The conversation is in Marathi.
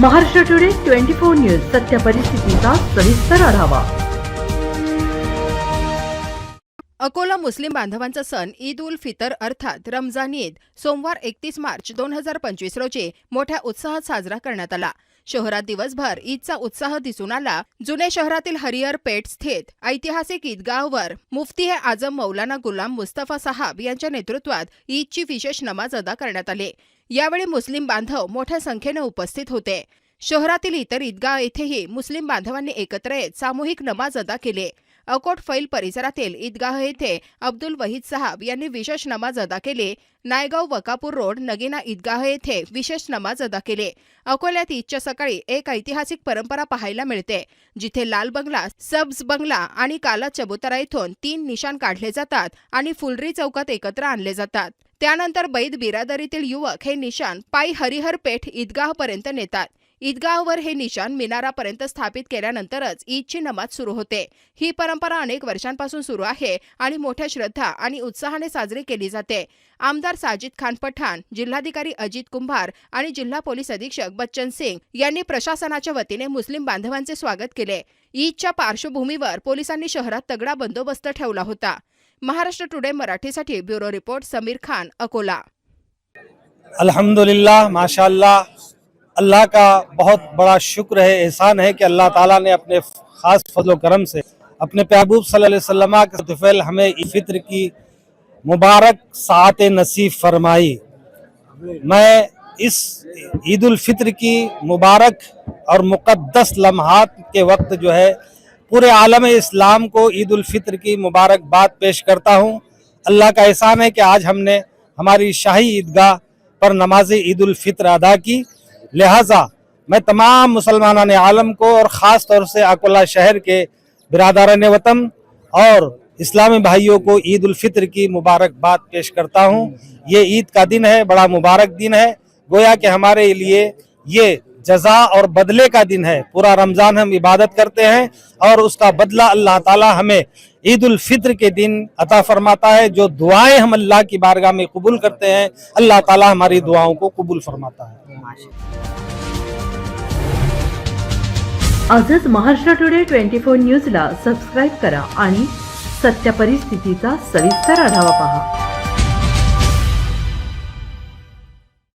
Maharashtra today twenty four news सत्य परिस्थितीचा सविस्तर आढावा. अकोला मुस्लिम बांधवांचा सण ईद उल फितर अर्थात रमजान ईद सोमवार एकतीस मार्च दोन हजार पंचवीस रोजी मोठ्या उत्साहात साजरा करण्यात आला. शहरात दिवसभर ईदचा उत्साह दिसून आला. जुने शहरातील हरिहर पेठ स्थित ऐतिहासिक ईदगाहवर मुफ्ती हे आजम मौलाना गुलाम मुस्तफा साहब यांच्या नेतृत्वात ईदची विशेष नमाज अदा करण्यात आली. यावेळी मुस्लिम बांधव मोठ्या संख्येने उपस्थित होते. शहरातील इतर ईदगाह येथेही मुस्लिम बांधवांनी एकत्र येत सामूहिक नमाज अदा केली. अकोट फैल परिसरातील ईदगाह येथे अब्दुल वहीद साहब यांनी विशेष नमाज अदा केली. नायगाव वकापूर रोड नगिना ईदगाह येथे विशेष नमाज अदा केली. अकोल्यात ईदच्या सकाळी एक ऐतिहासिक परंपरा पाहायला मिळते जिथे लाल बंगला सब्ज बंगला आणि काला चबुतरा येथून तीन निशाण काढले जातात आणि फुलरी चौकात एकत्र आणले जातात. त्यानंतर बैद बिरादरीतील युवक हे निशाण पायी हरिहर पेठ ईदगाहपर्यंत नेतात. ईदगाहवर हे निशाण मिनारापर्यंत स्थापित केल्यानंतरच ईदची नमाज सुरू होते. ही परंपरा अनेक वर्षांपासून सुरू आहे आणि मोठ्या श्रद्धा आणि उत्साहाने साजरी केली जाते. आमदार साजिद खान पठाण जिल्हाधिकारी अजित कुंभार आणि जिल्हा पोलीस अधीक्षक बच्चन सिंग यांनी प्रशासनाच्या वतीने मुस्लिम बांधवांचे स्वागत केले. ईदच्या पार्श्वभूमीवर पोलिसांनी शहरात तगडा बंदोबस्त ठेवला होता. महाराष्ट्र टुडे मराठीसाठी ब्युरो रिपोर्ट समीर खान अकोला. अल्हम्दुलिल्लाह माशाल्लाह اللہ کا بہت بڑا شکر ہے، احسان ہے کہ اللہ تعالیٰ نے اپنے خاص فضل و کرم سے اپنے پیابوب صلی اللہ علیہ وسلم کے طفیل ہمیں فطر کی مبارک ساعت نصیب فرمائی۔ میں اس عید الفطر کی مبارک اور مقدس لمحات کے وقت جو ہے، پورے عالم اسلام کو عید الفطر کی مبارک بات پیش کرتا ہوں۔ اللہ کا احسان ہے کہ آج ہم نے ہماری شاہی عیدگاہ پر نماز عید الفطر ادا کی۔ لہٰذا میں تمام مسلمانان عالم کو اور خاص طور سے اکولہ شہر کے برادران وطن اور اسلامی بھائیوں کو عید الفطر کی مبارکباد پیش کرتا ہوں۔ یہ عید کا دن ہے، بڑا مبارک دن ہے۔ گویا کہ ہمارے لیے یہ ये जजा और बदले का दिन है पूरा रमजान हम इबादत करते हैं और उसका बदला अल्लाह ताला हमें ईद उल फित्र के दिन अता फरमाता है जो दुआएं हम अल्लाह की बारगाह में कबूल करते हैं अल्लाह ताला हमारी दुआओं को कबूल फरमाता है आजच महाराष्ट्र टुडे ट्वेंटी फोर न्यूजला सबस्क्राईब करा आणि सत्य परिस्थितीचा सविस्तर आढावा पहा